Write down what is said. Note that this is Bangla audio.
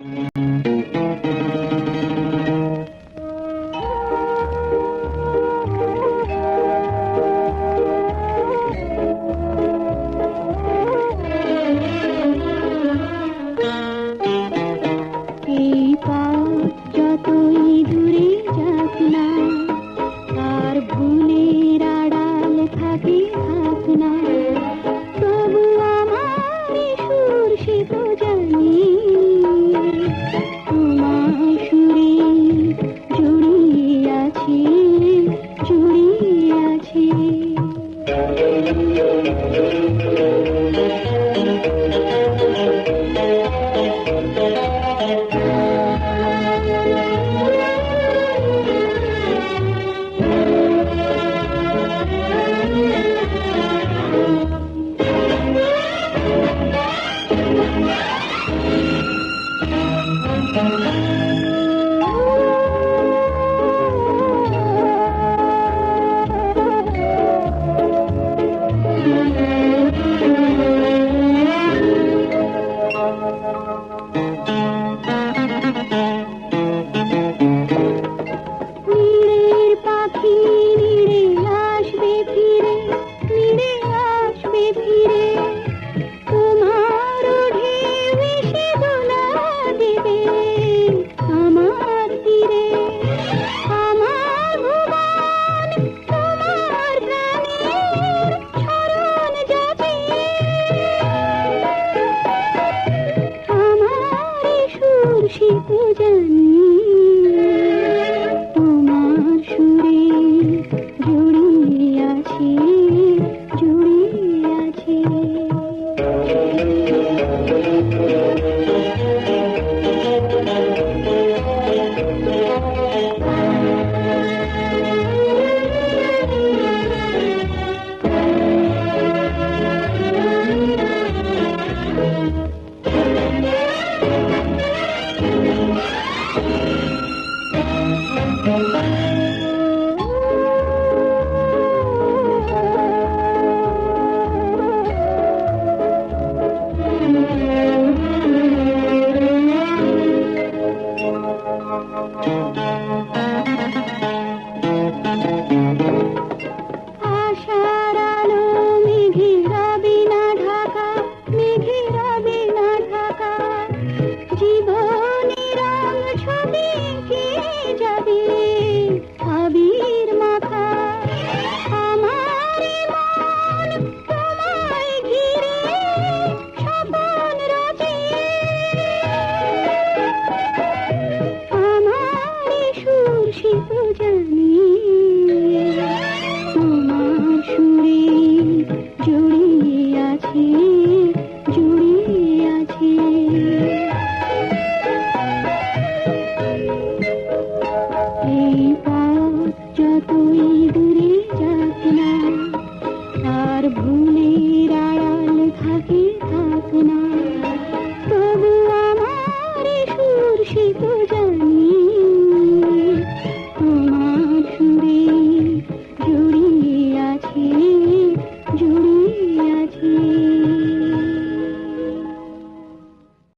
এই ऋषि पूजनी এই পথ যতই দূরে যাক আর ভুলের আড়াল থাকে থাক তবু আমার সুর সে তো জানি